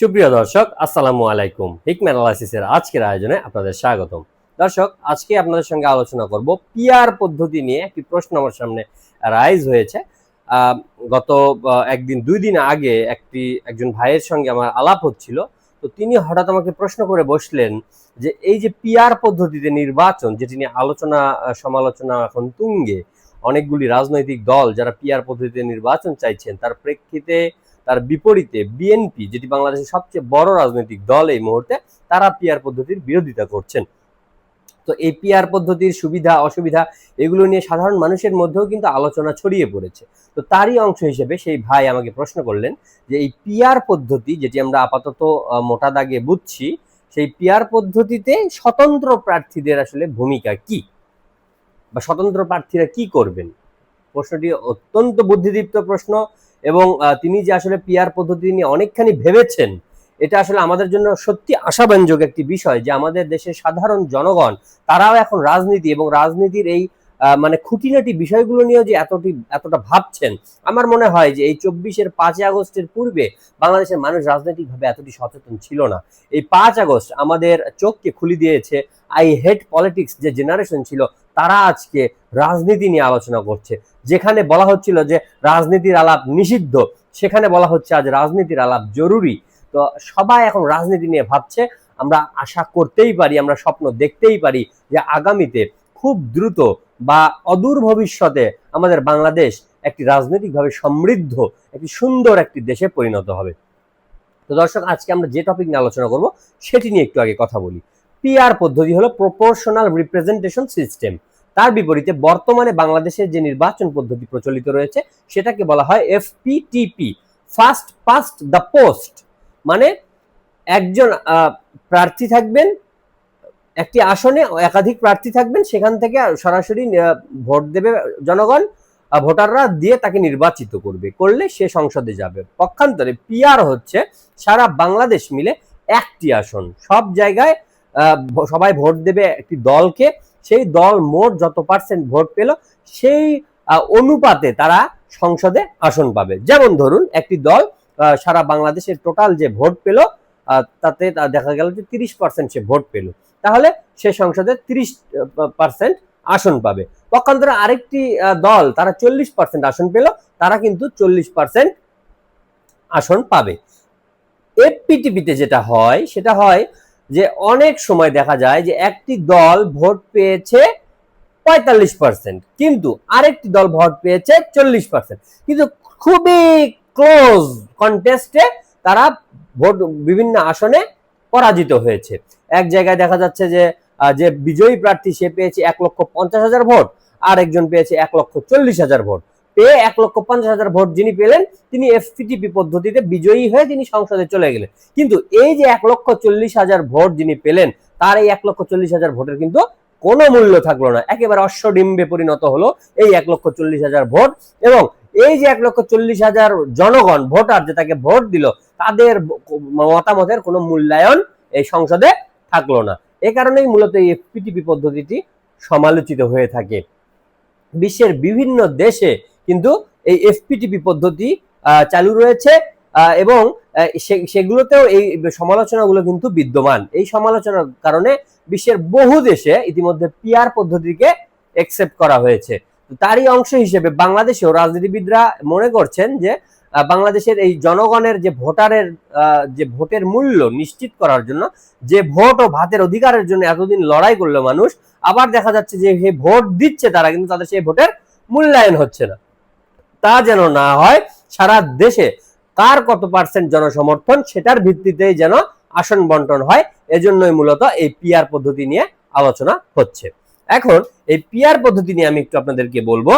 সুপ্রিয় দর্শক, আসসালামু আলাইকুম। হিকম্যান অ্যানালাইসিসের আজকের আয়োজনে আপনাদের স্বাগতম। দর্শক, আজকে আপনাদের সঙ্গে আলোচনা করব পিআর পদ্ধতি নিয়ে একটি প্রশ্ন আমার সামনে রাইজ হয়েছে। গত একদিন, দুই দিন আগে একটি, একজন ভাইয়ের সঙ্গে আমার আলাপ হচ্ছিল। তো তিনি হঠাৎ আমাকে প্রশ্ন করে বসলেন যে, এই যে পিআর পদ্ধতিতে নির্বাচন, যেটি নিয়ে আলোচনা, সমালোচনা এখন তুঙ্গে, অনেকগুলি রাজনৈতিক দল যারা পিআর পদ্ধতিতে নির্বাচন চাইছেন, তার প্রেক্ষিতে তার বিপরীতে বিএনপি যেটি বাংলাদেশের সবচেয়ে বড় রাজনৈতিক দল এই মুহূর্তে, তারা পিআর পদ্ধতির বিরোধিতা করছেন। তো এই পিআর পদ্ধতির সুবিধা, অসুবিধা, এগুলো নিয়ে সাধারণ মানুষের মধ্যেও কিন্তু আলোচনা ছড়িয়ে পড়েছে। তো তারই অংশ হিসেবে সেই ভাই আমাকে প্রশ্ন করলেন যে এই পিআর পদ্ধতি, যেটি আমরা আপাতত মোটা দাগে বুঝছি, সেই পিআর পদ্ধতিতে স্বতন্ত্র প্রার্থীদের আসলে ভূমিকা কি? বা স্বতন্ত্র প্রার্থীরা কি করবেন? প্রশ্নটি অত্যন্ত বুদ্ধিদীপ্ত প্রশ্ন। এবং তিনি যে আসলে পিআর পদ্ধতি নিয়ে অনেকখানি ভেবেছেন, এটা আসলে আমাদের জন্য সত্যি আশাব্যঞ্জক একটি বিষয় যে আমাদের দেশের সাধারণ জনগণ, তারাও এখন রাজনীতি এবং রাজনীতির এই মানে খুঁটিনাটি বিষয়গুলো নিয়েও যে এতটি, এতটা ভাবছেন, আমার মনে হয় যে এই চব্বিশের পাঁচই আগস্টের পূর্বে বাংলাদেশের মানুষ রাজনৈতিকভাবে এতটি সচেতন ছিল না। এই পাঁচ আগস্ট আমাদের চোখকে খুলে দিয়েছে আই হেট পলিটিক্স যে জেনারেশন ছিল তারা আজকে রাজনীতি নিয়ে আলোচনা করছে। যেখানে বলা হচ্ছিল যে রাজনীতির আলাপ নিষিদ্ধ, সেখানে বলা হচ্ছে আজ রাজনীতির আলাপ জরুরি। তো সবাই এখন রাজনীতি নিয়ে ভাবছে। আমরা আশা করতেই পারি, আমরা স্বপ্ন দেখতেই পারি যে আগামীতে খুব দ্রুত বা অদূর ভবিষ্যতে আমাদের বাংলাদেশ একটি রাজনৈতিকভাবে সমৃদ্ধ, একটি সুন্দর একটি দেশে পরিণত হবে। তো দর্শক, আজকে আমরা যে টপিক নিয়ে আলোচনা করব, সেটি নিয়ে একটু আগে কথা বলি। পিআর পদ্ধতি হলো প্রপোর্শনাল রিপ্রেজেন্টেশন সিস্টেম তার বিপরীতে বর্তমানে বাংলাদেশের যে নির্বাচন পদ্ধতি প্রচলিত রয়েছে, সেটাকে বলা হয় FPTP first past the post মানে একজন প্রার্থী থাকবেন, একটি আসনে একাধিক প্রার্থী থাকবেন, সেখান থেকে সরাসরি ভোট দেবে জনগণ ভোটাররা দিয়ে তাকে নির্বাচিত করবে। করলে সে সংসদে যাবে। পক্ষান্তরে পিআর হচ্ছে সারা বাংলাদেশ মিলে একটি আসন। সব জায়গায় সবাই ভোট দেবে একটি দলকে, সেই দল মোট যত পার্সেন্ট ভোট পেল, সেই অনুপাতে তারা সংসদে আসন পাবে। যেমন ধরুন, একটি দল সারা বাংলাদেশের টোটাল যে ভোট পেল তাতে দেখা গেল যে তিরিশ পার্সেন্ট সে ভোট পেল। তাহলে সে সংসদে তিরিশ পার্সেন্ট আসন পাবে। পক্ষান্তরে আরেকটি দল, তারা চল্লিশ পার্সেন্ট আসন পেল, তারা কিন্তু চল্লিশ পার্সেন্ট আসন পাবে। এফপিটিপিতে যেটা হয়, সেটা হয় যে অনেক সময় দেখা যায় যে একটি দল ভোট পেয়েছে পঁয়তাল্লিশ পার্সেন্ট, কিন্তু আরেকটি দল ভোট পেয়েছে চল্লিশ পার্সেন্ট। কিন্তু খুবই ক্লোজ কন্টেস্টে তারা ভোট, বিভিন্ন আসনে পরাজিত হয়েছে। এক জায়গায় দেখা যাচ্ছে যে যে বিজয়ী প্রার্থী সে পেয়েছে এক লক্ষ পঞ্চাশ হাজার ভোট আর একজন পেয়েছে এক লক্ষ চল্লিশ হাজার ভোট। পেয়ে এক লক্ষ পঞ্চাশ হাজার ভোট যিনি পেলেন, তিনি এফপিটিপি পদ্ধতিতে বিজয়ী হয়ে তিনি সংসদে চলে গেলেন। কিন্তু এই যে এক লক্ষ চল্লিশ হাজার ভোট যিনি পেলেন, তার এই এক লক্ষ চল্লিশ হাজার ভোটের কিন্তু কোনো মূল্য থাকল না। একেবারে অশ্বডিম্বে পরিণত হলো এই এক লক্ষ চল্লিশ হাজার ভোট এবং এই যে এক লক্ষ চল্লিশ হাজার জনগণ, ভোটার যে তাকে ভোট দিল, তাদের মতামতের কোনো মূল্যায়ন এই সংসদে থাকল না। এ কারণেই মূলত এই এফপিটিপি পদ্ধতিটি সমালোচিত হয়ে থাকে। বিশ্বের বিভিন্ন দেশে কিন্তু এই এফপিটিপি পদ্ধতি চালু রয়েছে এবং সেগুলোতেও এই সমালোচনাগুলো কিন্তু বিদ্যমান। এই সমালোচনার কারণে বিশ্বের বহু দেশে ইতিমধ্যে পিআর পদ্ধতিকে একসেপ্ট করা হয়েছে। তারই অংশ হিসেবে বাংলাদেশেও রাজনীতিবিদরা মনে করছেন যে বাংলাদেশের এই জনগণের যে ভোটারের যে ভোটের মূল্য নিশ্চিত করার জন্য, যে ভোট ও ভাতের অধিকারের জন্য এতদিন লড়াই করল মানুষ, আবার দেখা যাচ্ছে যে ভোট দিচ্ছে তারা, কিন্তু তাদের সেই ভোটের মূল্যায়ন হচ্ছে না। তা যেন না হয়, সারা দেশে কার কত পার্সেন্ট জনসমর্থন সেটার ভিত্তিতেই যেন আসন বন্টন হয়, এজন্যই মূলত এই পিয়ার পদ্ধতি নিয়ে আলোচনা হচ্ছে। এখন এই পিয়ার পদ্ধতি নিয়ে আমি একটু আপনাদেরকে বলব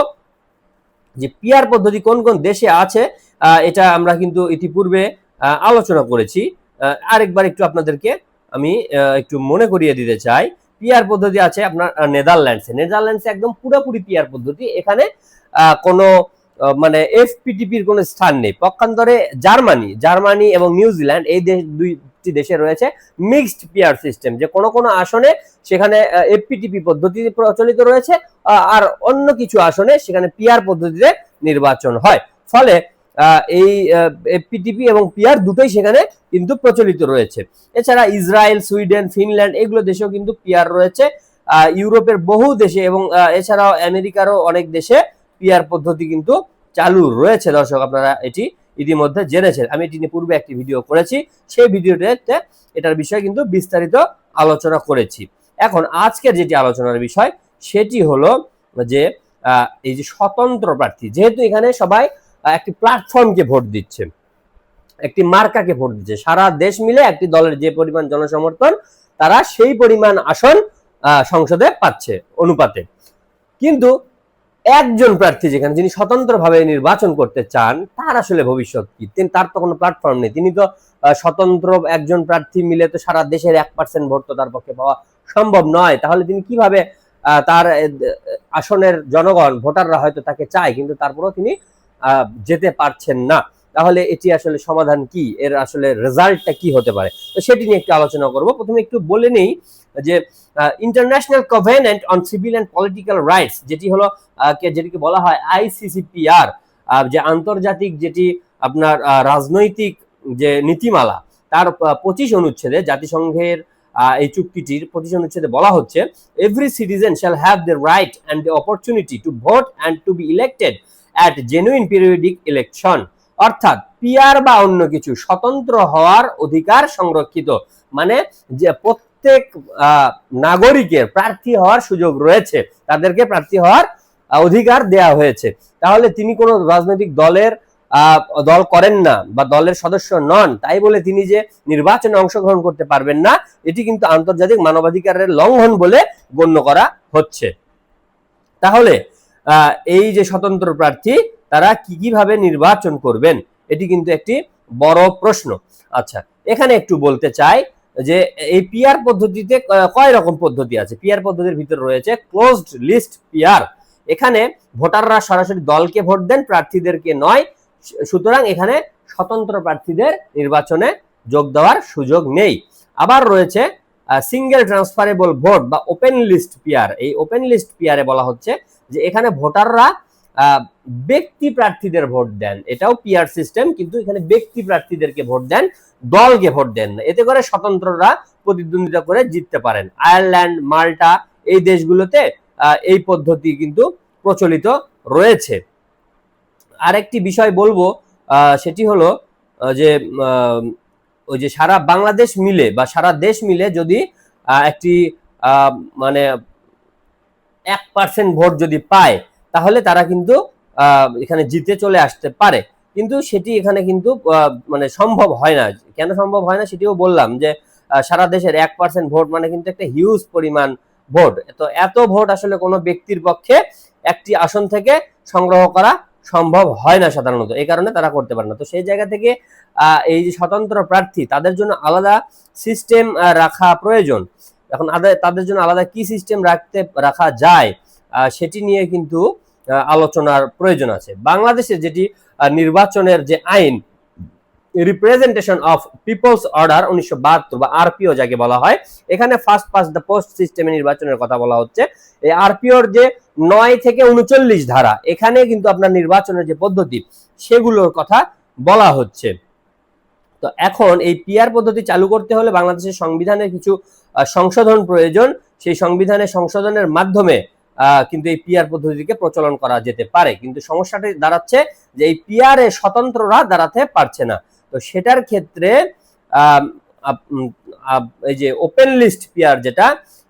যে পিয়ার পদ্ধতি কোন কোন দেশে আছে এটা আমরা কিন্তু ইতিপূর্বে আলোচনা করেছি। আরেকবার একটু আপনাদেরকে আমি একটু মনে করিয়ে দিতে চাই। পিয়ার পদ্ধতি আছে আপনার নেদারল্যান্ডসে নেদারল্যান্ডসে একদম পুরোপুরি পিয়ার পদ্ধতি। এখানে কোনো মানে এফপিটিপির কোনো স্থান নেই। পক্ষান্তরে জার্মানি জার্মানি এবং নিউজিল্যান্ড এই দেশ দুইটি দেশে রয়েছে মিক্সড পিয়ার সিস্টেম, যে কোনো কোনো আসনে সেখানে এফপিটিপি পদ্ধতি প্রচলিত রয়েছে আর অন্য কিছু আসনে সেখানে পিয়ার পদ্ধতিতে নির্বাচন হয়। ফলে এই পিটিপি এবং পিয়ার দুটোই সেখানে কিন্তু প্রচলিত রয়েছে। এছাড়া ইসরায়েল, সুইডেন, ফিনল্যান্ড এগুলো দেশেও কিন্তু পিয়ার রয়েছে। ইউরোপের বহু দেশে এবং এছাড়াও আমেরিকারও অনেক দেশে পিআর পদ্ধতি কিন্তু চালু রয়েছে। দর্শক, আপনারা এটি ইতিমধ্যে জেনেছেন। আমি এটি নিয়ে পূর্বে একটি ভিডিও করেছি। সেই ভিডিওটাতে এটার বিষয়ে কিন্তু বিস্তারিত আলোচনা করেছি। এখন আজকের যেটি আলোচনার বিষয়, সেটি হলো যে এই যে স্বতন্ত্র প্রার্থী, যেহেতু এখানে সবাই একটি প্ল্যাটফর্মকে ভোট দিচ্ছে, একটি মার্কাকে ভোট দিচ্ছে, সারা দেশ মিলে একটি দলের যে পরিমাণ জনসমর্থন, তারা সেই পরিমাণ আসন সংসদে পাচ্ছে অনুপাতে। কিন্তু একজন প্রার্থী যেখানে যিনি স্বতন্ত্রভাবে নির্বাচন করতে চান, তার আসলে ভবিষ্যৎ কি? তিনি, তার তো কোনো প্ল্যাটফর্ম নেই। তিনি তো স্বতন্ত্র একজন প্রার্থী মিলে তো সারা দেশের এক পার্সেন্ট ভোট তো তার পক্ষে পাওয়া সম্ভব নয়। তাহলে তিনি কীভাবে তার আসনের জনগণ, ভোটাররা হয়তো তাকে চায়, কিন্তু তারপরেও তিনি যেতে পারছেন না। তাহলে এটি আসলে সমাধান কি? এর আসলে রেজাল্টটা কি হতে পারে? তো সেটি নিয়ে একটু আলোচনা করব। প্রথমে একটু বলে নেই যে international covenant on civil and political rights যেটি হলো যেটিকে বলা হয় আইসিসিপিআর যে আন্তর্জাতিক যেটি আপনার রাজনৈতিক যে নীতিমালা, তার পঁচিশ অনুচ্ছেদে জাতিসংঘের এই চুক্তিটির পঁচিশ অনুচ্ছেদে বলা হচ্ছে every citizen shall have the right and the opportunity to vote and to be elected at genuine periodic election অর্থাৎ পিআর বা অন্য কিছু স্বতন্ত্র হওয়ার অধিকার সংরক্ষিত। মানে যে প্রত্যেক নাগরিকের প্রার্থী হওয়ার সুযোগ রয়েছে। তাদেরকে প্রার্থী হওয়ার অধিকার দেয়া হয়েছে। তাহলে তিনি কোনো রাজনৈতিক দলের দল করেন না বা দলের সদস্য নন, তাই বলে তিনি যে নির্বাচনে অংশগ্রহণ করতে পারবেন না, এটি কিন্তু আন্তর্জাতিক মানবাধিকারের লঙ্ঘন বলে গণ্য করা হচ্ছে। তাহলে এই যে স্বতন্ত্র প্রার্থী, তারা কি কীভাবে নির্বাচন করবেন, এটি কিন্তু একটি বড় প্রশ্ন। আচ্ছা এখানে একটু বলতে চাই যে এই পিআর পদ্ধতিতে কয় রকম পদ্ধতি আছে? পিআর পদ্ধতির ভিতরে রয়েছে ক্লোজড লিস্ট পিআর এখানে ভোটাররা সরাসরি দলকে ভোট দেন, প্রার্থীদেরকে নয়। সুতরাং এখানে স্বতন্ত্র প্রার্থীদের নির্বাচনে যোগ দেওয়ার সুযোগ নেই। আবার রয়েছে সিঙ্গেল ট্রান্সফারেবল ভোট বা ওপেন লিস্ট পিআর এই ওপেন লিস্ট পিআরে বলা হচ্ছে যে এখানে ভোটাররা ব্যক্তি প্রার্থীদের ভোট দেন। এটাও পিআর সিস্টেম কিন্তু এখানে ব্যক্তি প্রার্থীদেরকে ভোট দেন, দলকে ভোট দেন না। এতে করে স্বতন্ত্ররা প্রতিদ্বন্দ্বিতা করে জিততে পারেন। আয়ারল্যান্ড, মাল্টা এই দেশগুলোতে এই পদ্ধতি কিন্তু প্রচলিত রয়েছে। আরেকটি বিষয় বলব সেটি হলো যে ওই যে সারা বাংলাদেশ মিলে বা সারা দেশ মিলে যদি একটি মানে এক পার্সেন্ট ভোট যদি পায়, তাহলে তারা কিন্তু এখানে জিতে চলে আসতে পারে। কিন্তু সেটি এখানে কিন্তু মানে সম্ভব হয় না। কেন সম্ভব হয় না সেটিও বললাম যে সারা দেশের এক পার্সেন্ট ভোট মানে কিন্তু একটা হিউজ পরিমাণ ভোট তো এত ভোট আসলে কোনো ব্যক্তির পক্ষে একটি আসন থেকে সংগ্রহ করা সম্ভব হয় না সাধারণত। এই কারণে তারা করতে পারে না। তো সেই জায়গা থেকে এই যে স্বতন্ত্র প্রার্থী, তাদের জন্য আলাদা সিস্টেম রাখা প্রয়োজন। এখন তাদের জন্য আলাদা কি সিস্টেম রাখতে রাখা যায় সেটি নিয়ে কিন্তু আলোচনার প্রয়োজন আছে। বাংলাদেশে যেটি নির্বাচনের যে আইন রিপ্রেজেন্টেশন অফ পিপলস অর্ডার উনিশশো বাহাত্তর বা আরপিও যাকে বলা হয়, এখানে ফার্স্ট পাস দ্য পোস্ট সিস্টেমে নির্বাচনের কথা বলা হচ্ছে। এই আরপিওর যে নয় থেকে উনচল্লিশ ধারা, এখানে কিন্তু আপনার নির্বাচনের যে পদ্ধতি, সেগুলোর কথা বলা হচ্ছে। তো এখন এই পিআর পদ্ধতি চালু করতে হলে বাংলাদেশের সংবিধানের কিছু সংশোধন প্রয়োজন। সেই সংবিধানের সংশোধনের মাধ্যমে কিন্তু এই পিআর পদ্ধতিকে প্রচলন করা যেতে পারে। কিন্তু সমস্যাটি দাঁড়াচ্ছে যে এই পিআর এ স্বতন্ত্ররা দাঁড়াতে পারছে না। তো সেটার ক্ষেত্রে এই যে ওপেন লিস্ট পিআর যেটা,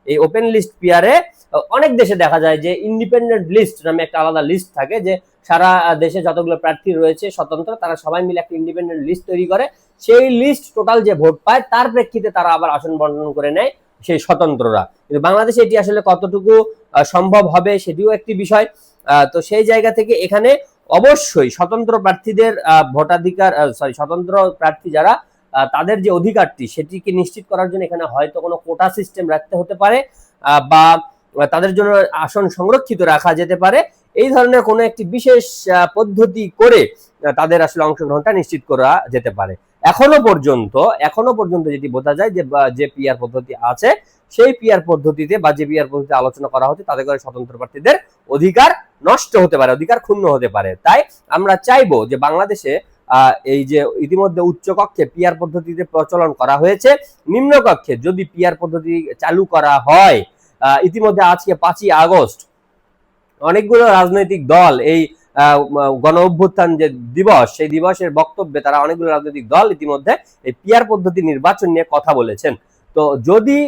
এই ওপেন লিস্ট পিআরে অনেক দেশে দেখা যায় যে ইন্ডিপেন্ডেন্ট লিস্ট নামে একটা আলাদা লিস্ট থাকে যে সারা দেশে যতগুলো প্রার্থী রয়েছে স্বতন্ত্র, তারা সবাই মিলে একটা ইন্ডিপেন্ডেন্ট লিস্ট তৈরি করে। সেই লিস্ট টোটাল যে ভোট পায়, তার প্রেক্ষিতে তারা আবার আসন বন্টন করে নেয়। সেই স্বতন্ত্ররা। কিন্তু বাংলাদেশে এটি আসলে কতটুকু সম্ভব হবে সেটিও একটি বিষয়। তো সেই জায়গা থেকে এখানে অবশ্যই স্বতন্ত্র প্রার্থীদের ভোটাধিকার সরি স্বতন্ত্র প্রার্থী যারা তাদের যে অধিকারটি সেটিকে নিশ্চিত করার জন্য এখানে হয়তো কোনো কোটা সিস্টেম রাখতে হতে পারে বা তাদের জন্য আসন সংরক্ষিত রাখা যেতে পারে। এই ধরনের কোনো একটি বিশেষ পদ্ধতি করে তাদের আসলে অংশগ্রহণটা নিশ্চিত করা যেতে পারে। এখনও পর্যন্ত এখনও পর্যন্ত যেটি বোঝা যায় যে যে পিআর পদ্ধতি আছে, সেই পিআর পদ্ধতিতে বা, যে পিআর পদ্ধতি আলোচনা করা হচ্ছে তাদের করে স্বতন্ত্র প্রার্থীদের অধিকার নষ্ট হতে পারে, অধিকার ক্ষুণ্ণ হতে পারে। তাই আমরা চাইব যে বাংলাদেশে এই যে ইতিমধ্যে উচ্চ কক্ষে পিয়ার পদ্ধতিতে প্রচলন করা হয়েছে, নিম্ন কক্ষে যদি পিয়ার পদ্ধতি চালু করা হয় ইতিমধ্যে আজকে পাঁচই আগস্ট, অনেকগুলো রাজনৈতিক দল এই গণ অভ্যুত্থান যে দিবস, সেই দিবসের বক্তব্যে তারা অনেকগুলো রাজনৈতিক দল ইতিমধ্যে এই পিয়ার পদ্ধতি নির্বাচন নিয়ে কথা বলেছেন। তো যদি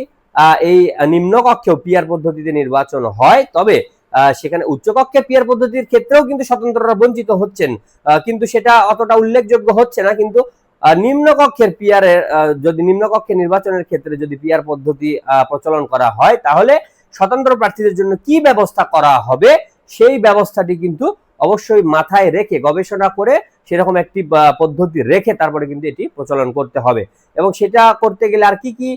এই নিম্নকক্ষেও পিয়ার পদ্ধতিতে নির্বাচন হয়, তবে সেখানে উচ্চকক্ষে পিয়ার পদ্ধতির ক্ষেত্রেও কিন্তু স্বতন্ত্ররা বঞ্চিত হচ্ছেন। কিন্তু সেটা অতটা উল্লেখযোগ্য হচ্ছে না, কিন্তু নিম্নকক্ষের পিয়ারের যদি নিম্নকক্ষে নির্বাচনের ক্ষেত্রে যদি পিয়ার পদ্ধতি প্রচলন করা হয়, তাহলে স্বতন্ত্র প্রার্থীদের জন্য কি ব্যবস্থা করা হবে? সেই ব্যবস্থাটি কিন্তু অবশ্যই মাথায় রেখে গবেষণা করে সেরকম একটি পদ্ধতি রেখে তারপরে কিন্তু এটি প্রচলন করতে হবে। এবং সেটা করতে গেলে আর কি কি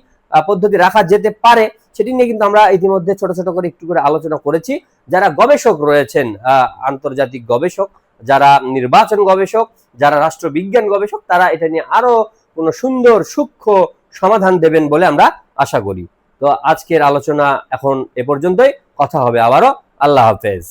পদ্ধতি রাখা যেতে পারে সেটি নিয়ে কিন্তু আমরা ইতিমধ্যে ছোট ছোট করে একটু করে আলোচনা করেছি। যারা গবেষক রয়েছেন আন্তর্জাতিক গবেষক, যারা নির্বাচন গবেষক, যারা রাষ্ট্রবিজ্ঞান গবেষক, তারা এটা নিয়ে আরও কোনো সুন্দর, সূক্ষ্ম সমাধান দেবেন বলে আমরা আশা করি। তো আজকের আলোচনা এখন এ পর্যন্তই। কথা হবে আবারও। আল্লাহ হাফেজ।